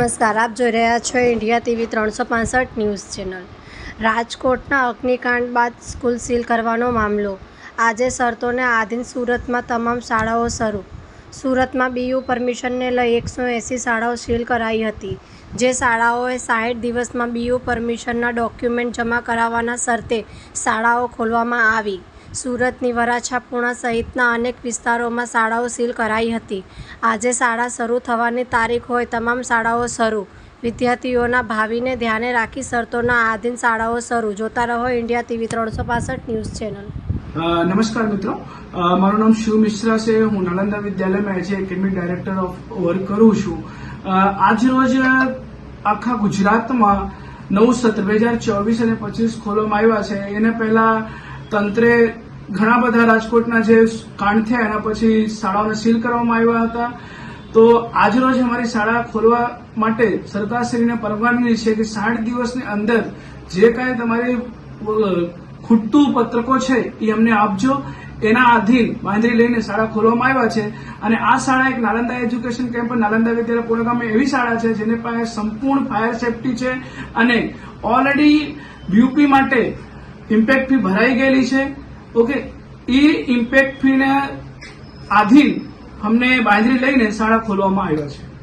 નમસ્કાર, આપ જોઈ રહ્યા છો ઇન્ડિયા ટીવી ત્રણસો પાંસઠ ન્યૂઝ ચેનલ. રાજકોટના અગ્નિકાંડ બાદ સ્કૂલ સીલ કરવાનો મામલો. આજે શરતોને આધીન સુરતમાં તમામ શાળાઓ શરૂ. સુરતમાં બીયુ પરમિશનને લઈ એકસો એંસી શાળાઓ સીલ કરાઈ હતી, જે શાળાઓએ સાઠ દિવસમાં બીયુ પરમિશનના ડોક્યુમેન્ટ જમા કરાવવાના શરતે શાળાઓ ખોલવામાં આવી. સુરતની વરાછા પૂણા સહિતના અનેક વિસ્તારોમાં શાળાઓ સીલ કરાઈ હતી. આજે શાળા શરૂ થવાની તારીખ હોય તમામ શાળાઓ શરૂ. વિદ્યાર્થીઓના ભાવિને ધ્યાને રાખી શરતોના આધીન શાળાઓ શરૂ. જોતા રહો ઇન્ડિયા ટીવી ત્રણસો પાસઠ ન્યૂઝ ચેનલ. નમસ્કાર મિત્રો. મારું નામ શિવ મિશ્રા છે. હું નાલંદા વિદ્યાલયમાં as academic director of work કરું છું. આજ રોજ આખા ગુજરાતમાં નવું સત્ર બે હજાર ચોવીસ અને પચીસ ખોલવામાં આવ્યા છે. એને પહેલા તંત્રે ઘણા બધા રાજકોટના જે કાંડ થયા, એના પછી શાળાઓને સીલ કરવામાં આવ્યા હતા. તો આજરોજ અમારી શાળા ખોલવા માટે સરકારશ્રીને પરવાનગી છે કે સાઠ દિવસની અંદર જે કાંઈ તમારી ખૂટતું પત્રકો છે, એ અમને આપજો. એના આધીન બાંધરી લઈને શાળા ખોલવામાં આવ્યા છે. અને આ શાળા એક નાલંદા એજ્યુકેશન કેમ્પ નાલંદા વિદ્યાલય પૂર્ણ એવી શાળા છે, જેની પાસે સંપૂર્ણ ફાયર સેફટી છે અને ઓલરેડી યુપી માટે ઇમ્પેક્ટ ફી ભરાઈ ગયેલી છે. ઓકે એ ઇમ્પેક્ટ ફીને આધીન અમને બાંધરી લઈને શાળા ખોલવામાં આવ્યા છે.